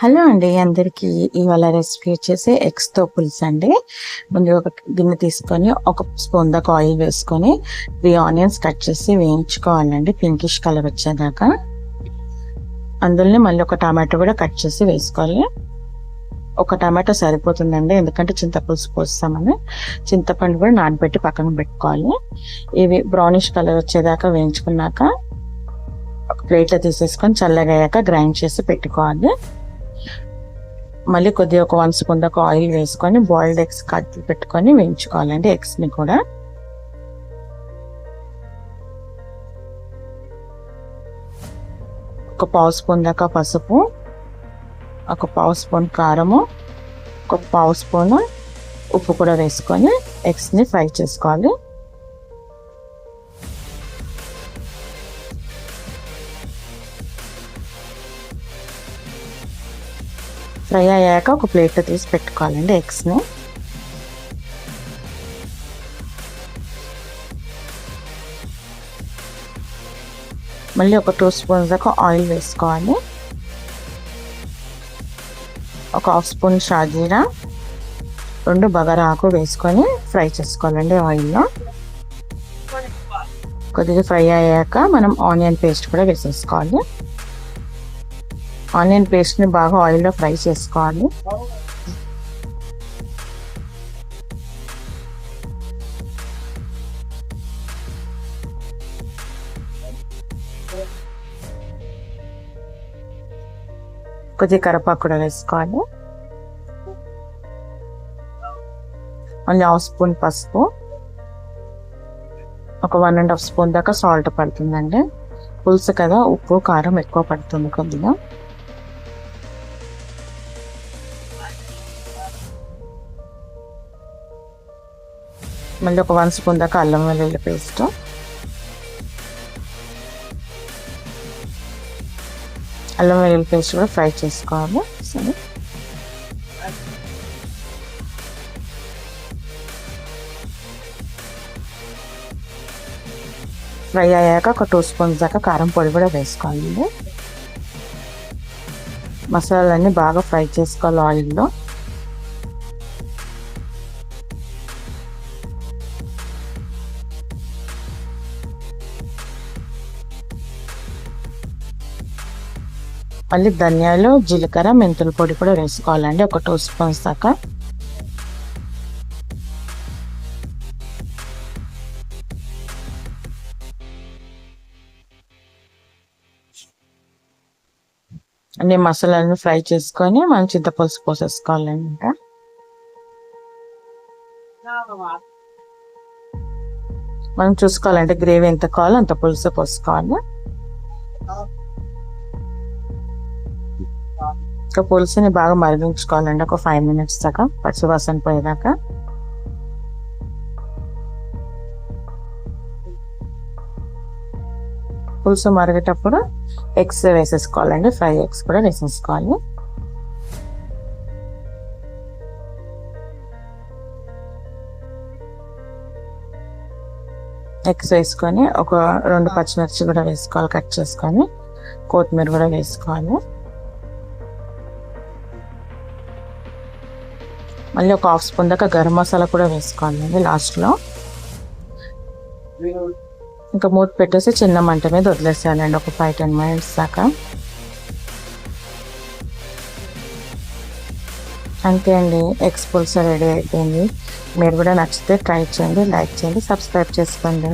Hello అండి అందరికీ ఇవాళ రెసిపీ వచ్చేసి ఎగ్స్తో పులుసు అండి. ముందు ఒక గిన్నె తీసుకొని ఒక స్పూన్ దాకా ఆయిల్ వేసుకొని త్రీ ఆనియన్స్ కట్ చేసి వేయించుకోవాలండి పింకిష్ కలర్ వచ్చేదాకా. అందులోనే మళ్ళీ ఒక టమాటో కూడా కట్ చేసి వేసుకోవాలి. ఒక టమాటో సరిపోతుందండి ఎందుకంటే చింతపులుసు పోస్తామని. చింతపండు కూడా నానబెట్టి పక్కన పెట్టుకోవాలి. ఇవి బ్రౌనిష్ కలర్ వచ్చేదాకా వేయించుకున్నాక ఒక ప్లేట్లో తీసేసుకొని చల్లగయ్యాక గ్రైండ్ చేసి పెట్టుకోవాలి. మళ్ళీ కొద్దిగా ఒక వన్ స్పూన్ దాకా ఆయిల్ వేసుకొని బాయిల్డ్ ఎగ్స్ కట్ పెట్టుకొని వేయించుకోవాలండి ఎగ్స్ని కూడా. ఒక పావు స్పూన్ దాకా పసుపు ఒక పావు స్పూన్ కారము ఒక పావు స్పూన్ ఉప్పు కూడా వేసుకొని ఎగ్స్ని ఫ్రై చేసుకోవాలి. ఫ్రై అయ్యాక ఒక ప్లేట్లో తీసి పెట్టుకోవాలండి ఎగ్స్ని. మళ్ళీ ఒక టూ స్పూన్స్ దాకా ఆయిల్ వేసుకోవాలి. ఒక హాఫ్ స్పూన్ షాజీరా రెండు బగారా ఆకు వేసుకొని ఫ్రై చేసుకోవాలండి ఆయిల్లో. కొద్దిగా ఫ్రై అయ్యాక మనం ఆనియన్ పేస్ట్ కూడా వేసేసుకోవాలి. ఆనియన్ పేస్ట్ని బాగా ఆయిల్లో ఫ్రై చేసుకోవాలి. కొద్దిగా కరపాకు కూడా వేసుకోవాలి. మళ్ళీ హాఫ్ స్పూన్ పసుపు. ఒక వన్ అండ్ హాఫ్ స్పూన్ దాకా సాల్ట్ పడుతుందండి. పులుసు కదా ఉప్పు కారం ఎక్కువ పడుతుంది కొద్దిగా. మళ్ళీ ఒక వన్ స్పూన్ దాకా అల్లం వెల్లుల్లి పేస్ట్. అల్లం వెల్లుల్లి పేస్ట్ కూడా ఫ్రై చేసుకోవాలి. సరే. ఫ్రై అయ్యాక ఒక టూ స్పూన్స్ దాకా కారం పొడి కూడా వేసుకోవాలి. మసాలాలన్నీ బాగా ఫ్రై చేసుకోవాలి ఆయిల్లో. మళ్ళీ ధనియాలు జీలకర్ర మెంతుల పొడి కూడా వేసుకోవాలండి. ఒక టూ స్పూన్స్ దాకా. అన్ని మసాలాలను ఫ్రై చేసుకొని మనం చింతపులుసు పోసేసుకోవాలండి ఇంకా. మనం చూసుకోవాలంటే గ్రేవీ ఎంత కావాలో అంత పులుసు పోసుకోవాలి. ఇంకా పులుసుని బాగా మరిగించుకోవాలండి. ఒక ఫైవ్ మినిట్స్ దాకా పచ్చివాసన పోయేదాకా. పులుసు మరిగేటప్పుడు ఎగ్స్ వేసేసుకోవాలండి. ఫ్రై ఎగ్స్ కూడా వేసేసుకోవాలి. ఎగ్స్ వేసుకొని ఒక రెండు పచ్చిమిర్చి కూడా వేసుకోవాలి. కట్ చేసుకొని కొత్తిమీర కూడా వేసుకోవాలి. మళ్ళీ ఒక హాఫ్ స్పూన్ దాకా గరం మసాలా కూడా వేసుకోవాలండి లాస్ట్లో. ఇంకా మూత పెట్టేసి చిన్న మంట మీద వదిలేసేయాలండి ఒక ఫైవ్ టెన్ మినిట్స్ దాకా. అంతే అండి ఎగ్స్ పులుసు రెడీ అయిపోయింది. మీరు కూడా నచ్చితే ట్రై చేయండి లైక్ చేయండి సబ్స్క్రైబ్ చేసుకోండి.